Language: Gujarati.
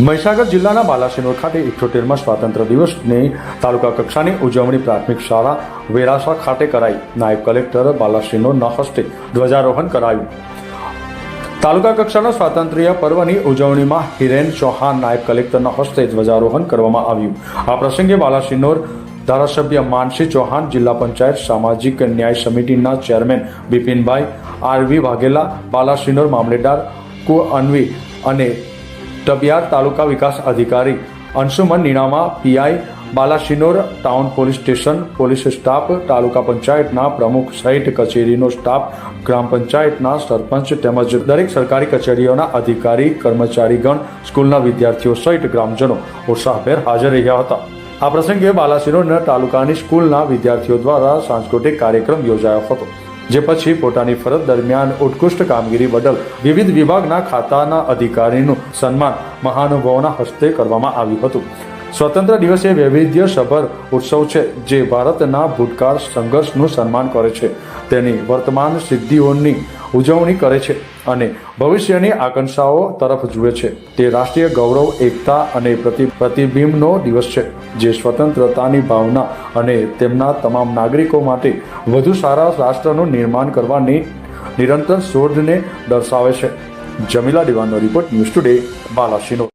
મહીસાગર જિલ્લાના બાલાસિનોર ખાતે ઇઠ્ઠોતેરમાં સ્વાતંત્ર્ય દિવસની તાલુકા કક્ષાની ઉજવણી પ્રાથમિક શાળા વેરાસા ખાતે કરાઈ. નાયબ કલેક્ટર બાલાસિનોરના હસ્તે ધ્વજારોહણ કરાયું. તાલુકા કક્ષાના સ્વાતંત્ર્ય પર્વની ઉજવણીમાં હિરેન ચૌહાણ નાયબ કલેક્ટરના હસ્તે ધ્વજારોહણ કરવામાં આવ્યું. આ પ્રસંગે બાલાસિનોર ધારાસભ્ય માનસી ચૌહાણ, જિલ્લા પંચાયત સામાજિક ન્યાય સમિતિના chairman Bipinbhai R V Vaghela, Balasinor મામલેદાર કુ અન્વી અને ટબિયાર તાલુકા વિકાસ અધિકારી Anshuman Ninama, PI Balasinor town police station, police staff, તાલુકા પંચાયતના પ્રમુખ સહિત કચેરીનો સ્ટાફ, ગ્રામ પંચાયતના સરપંચ તેમજ દરેક સરકારી કચેરીઓના અધિકારી, કર્મચારીગણ, સ્કૂલના વિદ્યાર્થીઓ સહિત ગ્રામજનો ઉત્સાહભેર હાજર રહ્યા હતા. આ પ્રસંગે બાલાસિનોર તાલુકાની સ્કૂલના વિદ્યાર્થીઓ દ્વારા સાંસ્કૃતિક કાર્યક્રમ યોજાયો હતો. જે પછી પોતાની ફરજ દરમિયાન ઉત્કૃષ્ટ કામગીરી બદલ વિવિધ વિભાગના ખાતાના અધિકારીનું સન્માન મહાનુભાવોના હસ્તે કરવામાં આવ્યું હતું. સ્વતંત્ર દિવસ એ વૈવિધ્યસભર ઉત્સવ છે, જે ભારતના ભૂતકાળ સંઘર્ષનું સન્માન કરે છે. તેની વર્તમાન સિદ્ધિઓની ઉજવણી કરે છે અને ભવિષ્યની આકાંક્ષાઓ તરફ જુએ છે. તે રાષ્ટ્રીય ગૌરવ, એકતા અને પ્રતિ, પ્રતિબિંબનો દિવસ છે, જે સ્વતંત્રતાની ભાવના અને તેમના તમામ નાગરિકો માટે વધુ સારા રાષ્ટ્રનું નિર્માણ કરવાની નિરંતર શોધને દર્શાવે છે. જમીલા દિવાનો રિપોર્ટ ન્યૂઝ ટુડે બાલાશીનો